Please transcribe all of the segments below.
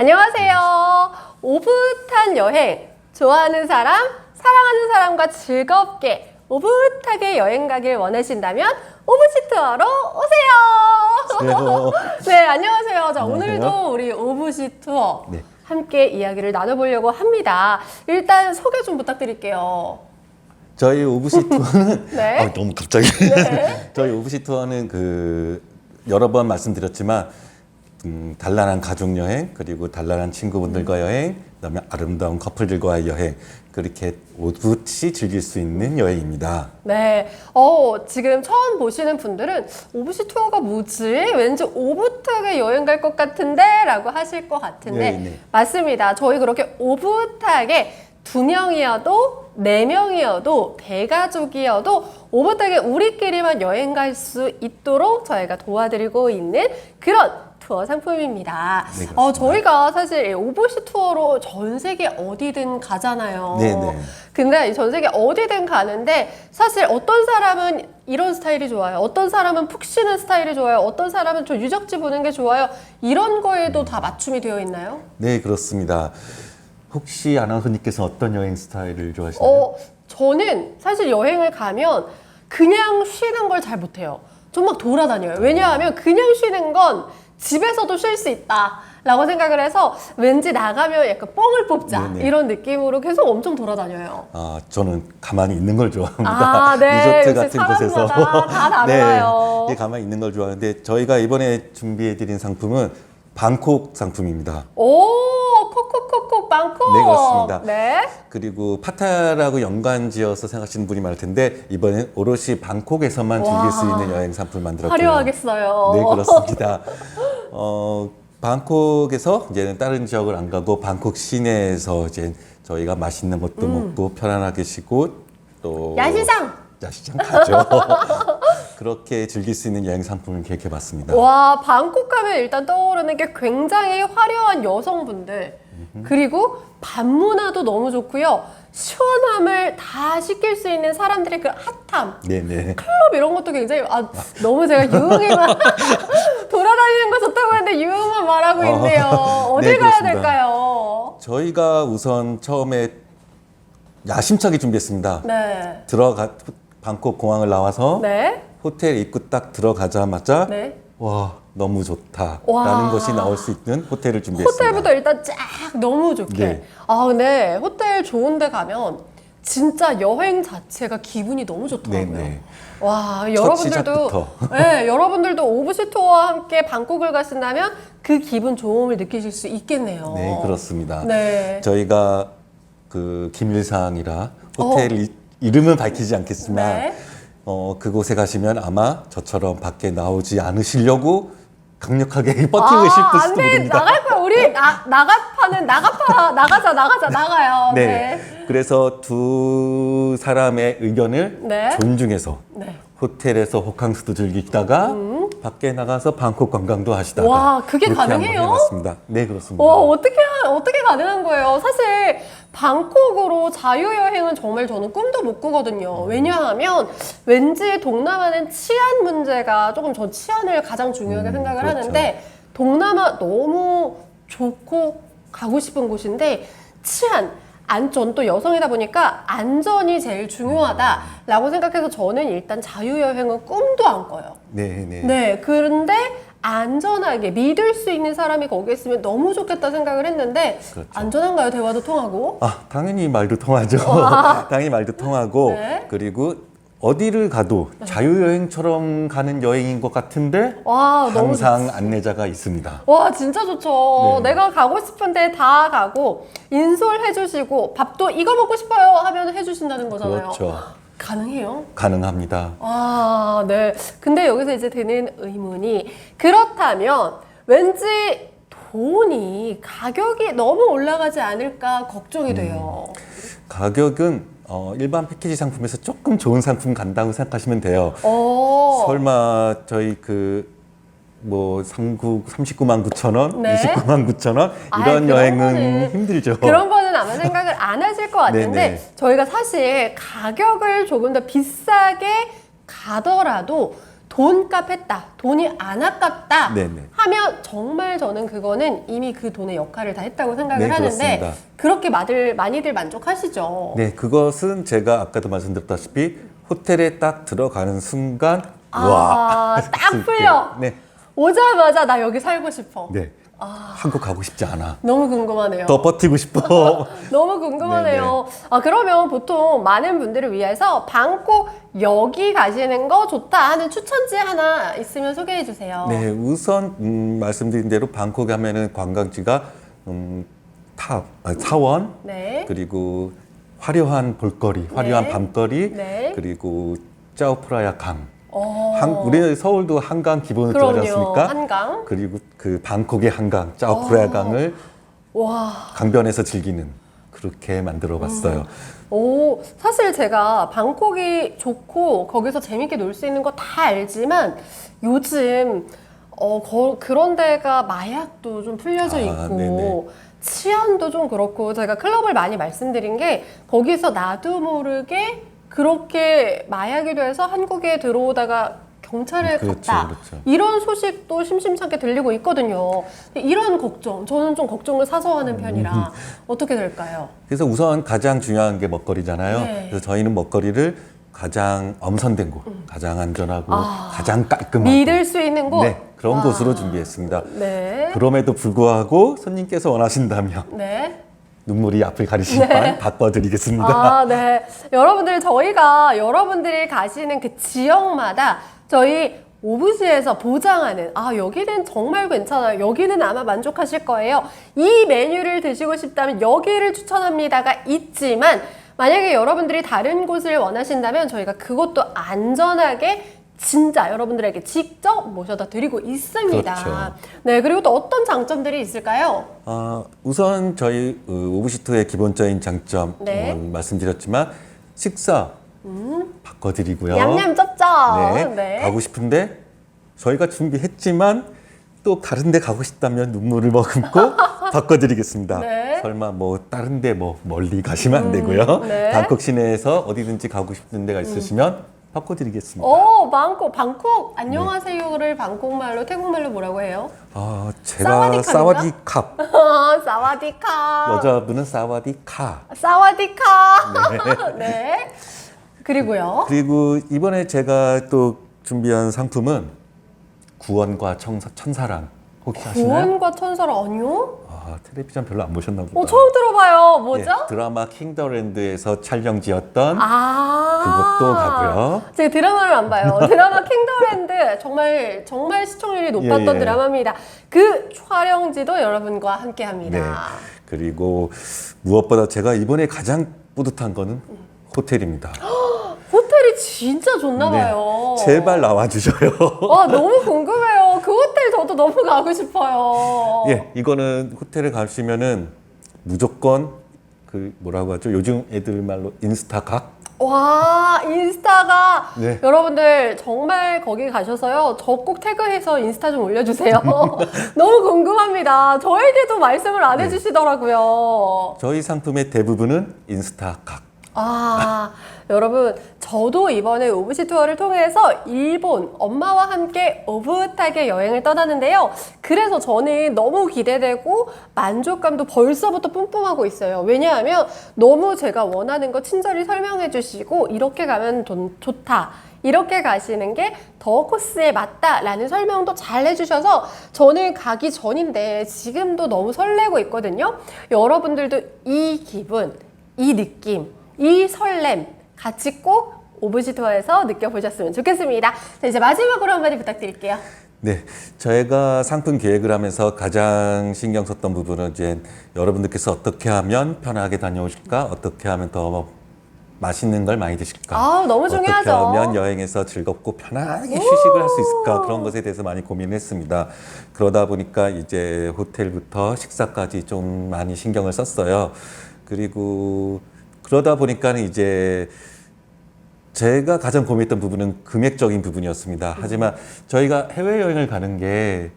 안녕하세요. 오붓한 여행, 좋아하는 사람, 사랑하는 사람과 즐겁게 오붓하게 여행 가길 원하신다면 오붓시 투어로 오세요. 네, 안녕하세요. 자, 안녕하세요. 오늘도 우리 오붓시 투어 네. 함께 이야기를 나눠보려고 합니다. 일단 소개 좀 부탁드릴게요. 저희 오브시 투어는 네. 아, 너무 갑자기 네. 저희 오브시 투어는 그 여러 번 말씀드렸지만 음, 단란한 가족 여행 그리고 단란한 친구분들과 여행 그다음에 아름다운 커플들과의 여행 그렇게 오붓이 즐길 수 있는 여행입니다. 네. 어, 지금 처음 보시는 분들은 오붓이 투어가 뭐지? 왠지 오붓하게 여행 갈 것 같은데? 라고 하실 것 같은데. 네, 네. 맞습니다. 저희 그렇게 오붓하게 두 명이어도 네 명이어도 대가족이어도 오붓하게 우리끼리만 여행 갈 수 있도록 저희가 도와드리고 있는 그런 투어 상품입니다. 네. 어, 저희가 사실 오붓이 투어로 전 세계 어디든 가잖아요. 네, 네. 근데 이전 세계 어디든 가는데 사실 어떤 사람은 이런 스타일이 좋아요. 어떤 사람은 푹 쉬는 스타일이 좋아요. 어떤 사람은 좀 유적지 보는 게 좋아요. 이런 거에도 다 맞춤이 되어 있나요? 네 그렇습니다. 혹시 아나운서님께서 어떤 여행 스타일을 좋아하시나요? 어, 저는 사실 여행을 가면 그냥 쉬는 걸 잘 못해요. 좀 막 돌아다녀요. 왜냐하면 그냥 쉬는 건 집에서도 쉴 수 있다. 라고 생각을 해서 왠지 나가면 약간 뻥을 뽑자. 네네. 이런 느낌으로 계속 엄청 돌아다녀요. 아 저는 가만히 있는 걸 좋아합니다. 아, 네. 리조트 같은 곳에서 다 달라요. 네, 가만히 있는 걸 좋아하는데 저희가 이번에 준비해드린 상품은 방콕 상품입니다. 오, 콕콕콕콕 방콕. 네, 그렇습니다. 네. 그리고 파타라고 연관지어서 생각하시는 분이 많을 텐데 이번엔 오롯이 방콕에서만 즐길 와. 수 있는 여행 상품을 만들었고요. 화려하겠어요. 네 그렇습니다. 어, 방콕에서 이제는 다른 지역을 안 가고 방콕 시내에서 이제 저희가 맛있는 것도 먹고 편안하게 쉬고 또 음. 야시장. 야시장 가죠. 그렇게 즐길 수 있는 여행 상품을 계획해봤습니다. 와, 방콕 하면 일단 떠오르는 게 굉장히 화려한 여성분들. 그리고 밤문화도 너무 좋고요. 시원함을 다 시킬 수 있는 사람들의 그 핫함. 네네. 클럽 이런 것도 굉장히 아 너무 제가 유흥에만 돌아다니는 거 좋다고 했는데 유흥만 말하고 어, 있네요. 어딜 네, 가야 그렇습니다. 될까요? 저희가 우선 처음에 야심차게 준비했습니다. 네. 들어가 방콕 공항을 나와서 네. 호텔 입구 딱 들어가자마자 네. 와 너무 좋다라는 와. 것이 나올 수 있는 호텔을 준비했습니다. 호텔부터 일단 쫙 너무 좋게. 네. 아 근데 호텔 좋은데 가면 진짜 여행 자체가 기분이 너무 좋더라고요. 네네. 와첫 여러분들도. 네 여러분들도 오브시 투어와 함께 방콕을 가신다면 그 기분 좋음을 느끼실 수 있겠네요. 네 그렇습니다. 네. 저희가 그 기밀사항이라 호텔 이, 이름은 밝히지 않겠지만 어. 네. 어, 그곳에 가시면 아마 저처럼 밖에 나오지 않으시려고 강력하게 버팅을 아, 실안 수도 돼. 모릅니다. 나갈 거야. 우리 나, 나가파는 나가파. 나가자, 나가자, 나가요. 네. 네. 그래서 두 사람의 의견을 네. 존중해서 네. 호텔에서 호캉스도 즐기다가 밖에 나가서 방콕 관광도 하시다가 음. 와, 그게 가능해요? 해봤습니다. 네 그렇습니다. 와, 어떻게, 하- 어떻게 가능한 거예요? 사실, 방콕으로 자유여행은 정말 저는 꿈도 못 꾸거든요. 왜냐하면, 왠지 동남아는 치안 문제가 조금 저 치안을 가장 중요하게 음, 생각을 그렇죠. 하는데, 동남아 너무 좋고 가고 싶은 곳인데, 치안, 안전 또 여성이다 보니까 안전이 제일 중요하다라고 생각해서 저는 일단 자유여행은 꿈도 안 꿔요. 네, 네. 네, 그런데 안전하게 믿을 수 있는 사람이 거기 있으면 너무 좋겠다 생각을 했는데 그렇죠. 안전한가요? 대화도 통하고? 아, 당연히 말도 통하죠. 당연히 말도 통하고 네. 그리고 어디를 가도 자유여행처럼 가는 여행인 것 같은데 와, 너무 항상 안내자가 있습니다. 와 진짜 좋죠. 네. 내가 가고 싶은데 다 가고 인솔 해 주시고 밥도 이거 먹고 싶어요 하면 해 주신다는 거잖아요. 그렇죠. 가능해요? 가능합니다. 아, 네. 근데 여기서 이제 드는 의문이 그렇다면 왠지 돈이 가격이 너무 올라가지 않을까 걱정이 돼요. 가격은 어, 일반 패키지 상품에서 조금 좋은 상품 간다고 생각하시면 돼요. 어. 설마 저희 그 뭐 39, 39만 9천 원, 네. 29만 9천 원 아이, 이런 그런 여행은 거는- 힘들죠. 그런 거는 아마 생각을 안 하실 것 같은데 네네. 저희가 사실 가격을 조금 더 비싸게 가더라도 돈값 했다. 돈이 안 아깝다. 네네. 하면 정말 저는 그거는 이미 그 돈의 역할을 다 했다고 생각을 네, 하는데 그렇습니다. 그렇게 많이들, 많이들 만족하시죠. 네, 그것은 제가 아까도 말씀드렸다시피 호텔에 딱 들어가는 순간 아, 와, 딱 풀려. 때, 네, 오자마자 나 여기 살고 싶어. 네. 한국 가고 싶지 않아. 너무 궁금하네요. 더 버티고 싶어. 너무 궁금하네요. 아, 그러면 보통 많은 분들을 위해서 방콕 여기 가시는 거 좋다 하는 추천지 하나 있으면 소개해 주세요. 네, 우선 음, 말씀드린 대로 방콕 하면은 관광지가 음, 탑, 아, 사원, 네. 그리고 화려한 볼거리, 화려한 네. 밤거리, 네. 그리고 짜오프라야 강. 어, 한, 우리 서울도 한강 기본으로 그럼요. 들어갔습니까? 한강. 그리고 그 방콕의 한강, 짜오프라야 어. 강을 와. 강변에서 즐기는 그렇게 만들어 봤어요. 오, 사실 제가 방콕이 좋고 거기서 재밌게 놀 수 있는 거 다 알지만 요즘 어, 거- 그런 데가 마약도 좀 풀려져 아, 있고 네네. 치안도 좀 그렇고 제가 클럽을 많이 말씀드린 게 거기서 나도 모르게 그렇게 마약이 돼서 한국에 들어오다가 경찰에 그렇죠, 갔다 그렇죠. 이런 소식도 심심찮게 들리고 있거든요. 이런 걱정 저는 좀 걱정을 사서 하는 음. 편이라 어떻게 될까요? 그래서 우선 가장 중요한 게 먹거리잖아요. 네. 그래서 저희는 먹거리를 가장 엄선된 곳, 가장 안전하고 아, 가장 깔끔하고 믿을 수 있는 곳. 네, 그런 와. 곳으로 준비했습니다. 네. 그럼에도 불구하고 손님께서 원하신다면 네. 눈물이 앞을 가리시면 바꿔드리겠습니다. 아, 네. 여러분들, 저희가 여러분들이 가시는 그 지역마다 저희 오브시에서 보장하는, 아, 여기는 정말 괜찮아요. 여기는 아마 만족하실 거예요. 이 메뉴를 드시고 싶다면 여기를 추천합니다가 있지만, 만약에 여러분들이 다른 곳을 원하신다면 저희가 그것도 안전하게 진짜 여러분들에게 직접 모셔다 드리고 있습니다. 그렇죠. 네, 그리고 또 어떤 장점들이 있을까요? 아, 우선 저희 어, 오브시트의 기본적인 장점 네. 어, 말씀드렸지만 식사 바꿔드리고요. 얌얌 쩝쩝. 네, 네. 가고 싶은데 저희가 준비했지만 또 다른 데 가고 싶다면 눈물을 머금고 바꿔드리겠습니다. 네. 설마 뭐 다른 데 뭐 멀리 가시면 안 되고요. 네. 방콕 시내에서 어디든지 가고 싶은 데가 있으시면 바꿔드리겠습니다. 오, 방콕, 방콕. 안녕하세요를 방콕말로, 태국말로 뭐라고 해요? 아, 제가? 사와디캅. 사와디카. 여자분은 사와디카. 사와디카. 네. 그리고요. 그리고 이번에 제가 또 준비한 상품은 구원과 청사, 천사랑 혹시 아시나요? 구원과 천사라 아니요? 아, 텔레비전 별로 안 보셨나 보다. 어, 처음 들어봐요. 뭐죠? 예, 드라마 킹더랜드에서 촬영 지었던 아. 그것도 가고요. 제가 드라마를 안 봐요. 드라마 킹더랜드 정말 정말 시청률이 높았던 예, 예. 드라마입니다. 그 촬영지도 여러분과 함께 합니다. 네. 그리고 무엇보다 제가 이번에 가장 뿌듯한 거는 호텔입니다. 호텔이 진짜 좋나 봐요. 네. 제발 나와 주셔요. 와 너무 궁금해요. 그 호텔 저도 너무 가고 싶어요. 예, 이거는 호텔에 가시면은 무조건 그 뭐라고 하죠? 요즘 애들 말로 인스타 각. 와 인스타가 네. 여러분들 정말 거기 가셔서요 저 꼭 태그해서 인스타 좀 올려주세요 너무 궁금합니다 저에게도 말씀을 안 네. 해주시더라고요 저희 상품의 대부분은 인스타 각. 아 여러분 저도 이번에 오브시 투어를 통해서 일본 엄마와 함께 오붓하게 여행을 떠나는데요. 그래서 저는 너무 기대되고 만족감도 벌써부터 뿜뿜하고 있어요. 왜냐하면 너무 제가 원하는 거 친절히 설명해 주시고 이렇게 가면 돈- 좋다 이렇게 가시는 게 더 코스에 맞다라는 설명도 잘 해주셔서 저는 가기 전인데 지금도 너무 설레고 있거든요. 여러분들도 이 기분 이 느낌, 이 설렘 같이 꼭 오브시 투어에서 느껴보셨으면 좋겠습니다. 자, 이제 마지막으로 한마디 부탁드릴게요. 네, 저희가 상품 기획을 하면서 가장 신경 썼던 부분은 이제 여러분들께서 어떻게 하면 편하게 다녀오실까, 어떻게 하면 더 맛있는 걸 많이 드실까, 아우, 너무 중요하죠. 어떻게 하면 여행에서 즐겁고 편하게 휴식을 할 수 있을까 그런 것에 대해서 많이 고민했습니다. 그러다 보니까 이제 호텔부터 식사까지 좀 많이 신경을 썼어요. 그리고 그러다 보니까는 이제 제가 가장 고민했던 부분은 금액적인 부분이었습니다. 하지만 저희가 해외여행을 가는 게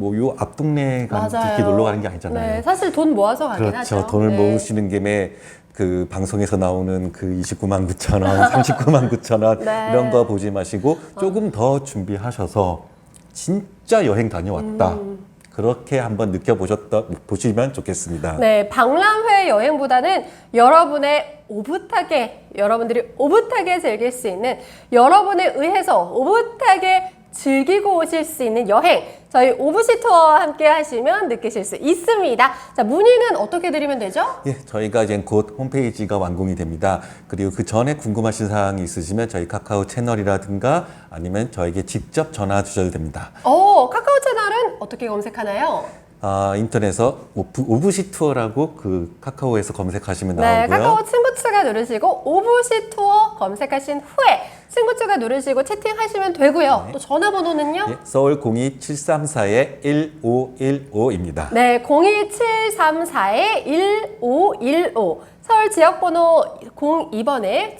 뭐 요 앞 동네 가 맞아요. 이렇게 놀러 가는 게 아니잖아요. 네, 사실 돈 모아서 가긴 그렇죠. 하죠. 돈을 네. 모으시는 김에 그 방송에서 나오는 그 29만 9천 원, 39만 9천 원 네. 이런 거 보지 마시고 조금 더 준비하셔서 진짜 여행 다녀왔다. 음. 그렇게 한번 느껴보셨다 보시면 좋겠습니다. 네, 박람회 여행보다는 여러분의 오붓하게, 여러분들이 오붓하게 즐길 수 있는, 여러분에 의해서 오붓하게 즐기고 오실 수 있는 여행, 저희 오붓시 투어와 함께 하시면 느끼실 수 있습니다. 자, 문의는 어떻게 드리면 되죠? 예, 저희가 이제 곧 홈페이지가 완공이 됩니다. 그리고 그 전에 궁금하신 사항이 있으시면 저희 카카오 채널이라든가 아니면 저에게 직접 전화 주셔도 됩니다. 어, 카카오 채널은 어떻게 검색하나요? 아, 인터넷에서 오프, 오브시 투어라고 그 카카오에서 검색하시면 네, 나오고요. 카카오 친구 추가 누르시고 오붓시 투어 검색하신 후에 친구 추가 누르시고 채팅하시면 되고요. 또 전화번호는요? 예, 서울 02734의 1515입니다. 네, 02734-1515. 서울 지역번호 02번에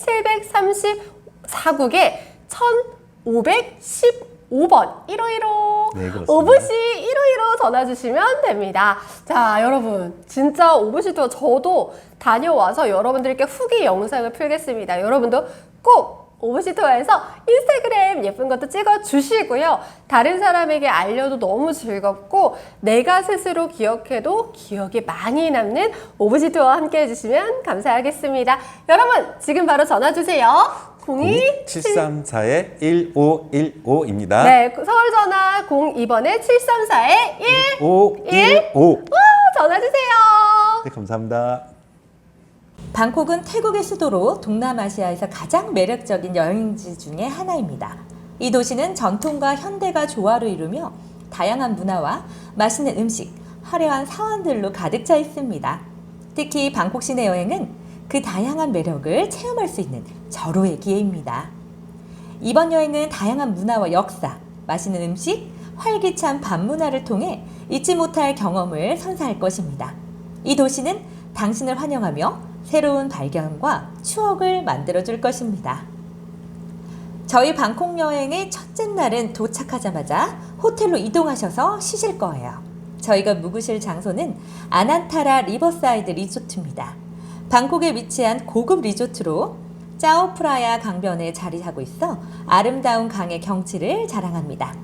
734국에 1515번 151호. 네, 그렇습니다. 오브시 151호 전화 주시면 됩니다. 자, 여러분. 진짜 투어 저도 다녀와서 여러분들께 후기 영상을 풀겠습니다. 여러분도 꼭 오브시 투어에서 인스타그램 예쁜 것도 찍어 주시고요. 다른 사람에게 알려도 너무 즐겁고 내가 스스로 기억해도 기억에 많이 남는 오브시 투어와 함께 해주시면 감사하겠습니다. 여러분 지금 바로 전화 주세요. 02 734의 1515입니다. 네, 서울 전화 02번에 734에 1 1515. 전화 주세요. 네, 감사합니다. 방콕은 태국의 수도로 동남아시아에서 가장 매력적인 여행지 중에 하나입니다. 이 도시는 전통과 현대가 조화를 이루며 다양한 문화와 맛있는 음식, 화려한 사원들로 가득 차 있습니다. 특히 방콕 시내 여행은 그 다양한 매력을 체험할 수 있는 절호의 기회입니다. 이번 여행은 다양한 문화와 역사, 맛있는 음식, 활기찬 밤 문화를 통해 잊지 못할 경험을 선사할 것입니다. 이 도시는 당신을 환영하며 새로운 발견과 추억을 만들어 줄 것입니다. 저희 방콕 여행의 첫째 날은 도착하자마자 호텔로 이동하셔서 쉬실 거예요. 저희가 묵으실 장소는 아난타라 리버사이드 리조트입니다. 방콕에 위치한 고급 리조트로 짜오프라야 강변에 자리하고 있어 아름다운 강의 경치를 자랑합니다.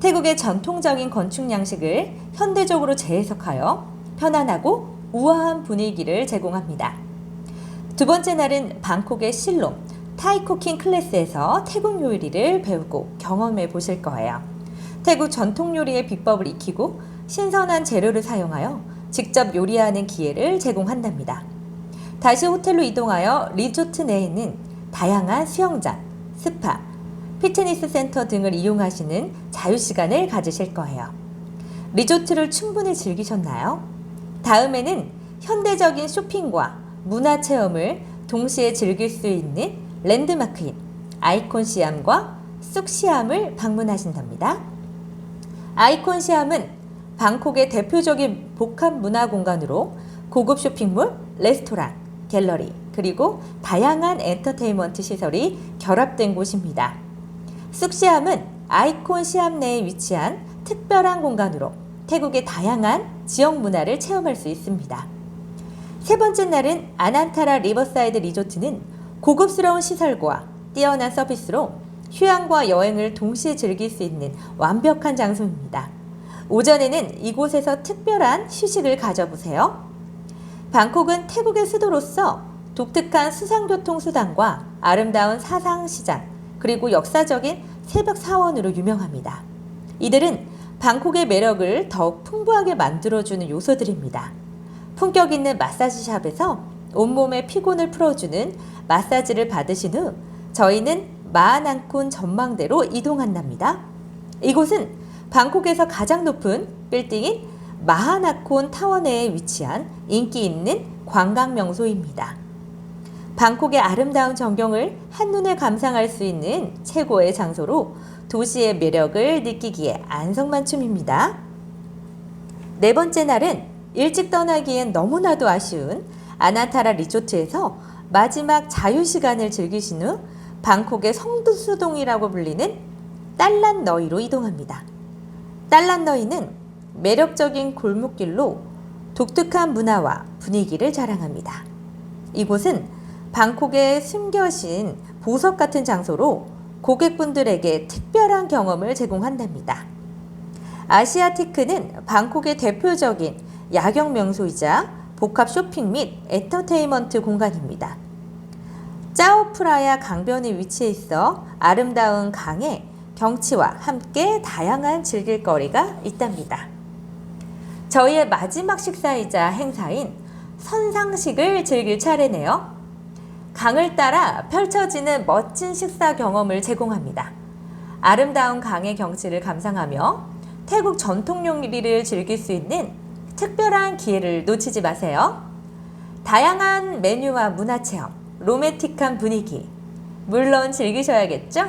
태국의 전통적인 건축 양식을 현대적으로 재해석하여 편안하고 우아한 분위기를 제공합니다. 두 번째 날은 방콕의 실롬 타이 쿠킹 클래스에서 태국 요리를 배우고 경험해 보실 거예요. 태국 전통 요리의 비법을 익히고 신선한 재료를 사용하여 직접 요리하는 기회를 제공한답니다. 다시 호텔로 이동하여 리조트 내에는 다양한 수영장, 스파, 피트니스 센터 등을 이용하시는 자유 시간을 가지실 거예요. 리조트를 충분히 즐기셨나요? 다음에는 현대적인 쇼핑과 문화 체험을 동시에 즐길 수 있는 랜드마크인 아이콘 시암과 쑥 시암을 방문하신답니다. 아이콘 시암은 방콕의 대표적인 복합 문화 공간으로 고급 쇼핑몰, 레스토랑, 갤러리, 그리고 다양한 엔터테인먼트 시설이 결합된 곳입니다. 쑥시암은 아이콘 시암 내에 위치한 특별한 공간으로 태국의 다양한 지역 문화를 체험할 수 있습니다. 세 번째 날은 아난타라 리버사이드 리조트는 고급스러운 시설과 뛰어난 서비스로 휴양과 여행을 동시에 즐길 수 있는 완벽한 장소입니다. 오전에는 이곳에서 특별한 휴식을 가져보세요. 방콕은 태국의 수도로서 독특한 수상교통 수단과 아름다운 사상시장, 그리고 역사적인 새벽 사원으로 유명합니다. 이들은 방콕의 매력을 더욱 풍부하게 만들어주는 요소들입니다. 품격 있는 마사지 샵에서 온몸의 피곤을 풀어주는 마사지를 받으신 후 저희는 마아난쿤 전망대로 이동한답니다. 이곳은 방콕에서 가장 높은 빌딩인 마하나콘 타워 내에 위치한 인기 있는 관광 명소입니다. 방콕의 아름다운 전경을 한눈에 감상할 수 있는 최고의 장소로 도시의 매력을 느끼기에 안성만춤입니다. 네 번째 날은 일찍 떠나기엔 너무나도 아쉬운 아나타라 리조트에서 마지막 자유 시간을 즐기신 후 방콕의 성수동이라고 불리는 딸란너이로 이동합니다. 딸란너이는 매력적인 골목길로 독특한 문화와 분위기를 자랑합니다. 이곳은 방콕의 숨겨진 보석 같은 장소로 고객분들에게 특별한 경험을 제공한답니다. 아시아티크는 방콕의 대표적인 야경 명소이자 복합 쇼핑 및 엔터테인먼트 공간입니다. 짜오프라야 강변에 위치해 있어 아름다운 강의 경치와 함께 다양한 즐길거리가 있답니다. 저희의 마지막 식사이자 행사인 선상식을 즐길 차례네요. 강을 따라 펼쳐지는 멋진 식사 경험을 제공합니다. 아름다운 강의 경치를 감상하며 태국 전통 요리를 즐길 수 있는 특별한 기회를 놓치지 마세요. 다양한 메뉴와 문화 체험, 로맨틱한 분위기, 물론 즐기셔야겠죠?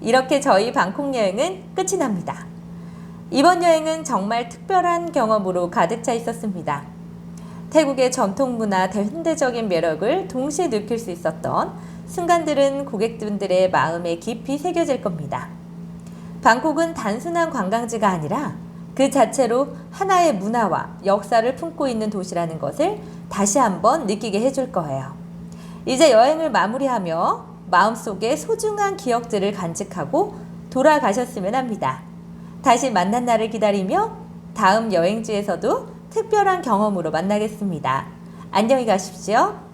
이렇게 저희 방콕 여행은 끝이 납니다. 이번 여행은 정말 특별한 경험으로 가득 차 있었습니다. 태국의 전통 문화 현대적인 매력을 동시에 느낄 수 있었던 순간들은 고객분들의 마음에 깊이 새겨질 겁니다. 방콕은 단순한 관광지가 아니라 그 자체로 하나의 문화와 역사를 품고 있는 도시라는 것을 다시 한번 느끼게 해줄 거예요. 이제 여행을 마무리하며 마음속에 소중한 기억들을 간직하고 돌아가셨으면 합니다. 다시 만난 날을 기다리며 다음 여행지에서도 특별한 경험으로 만나겠습니다. 안녕히 가십시오.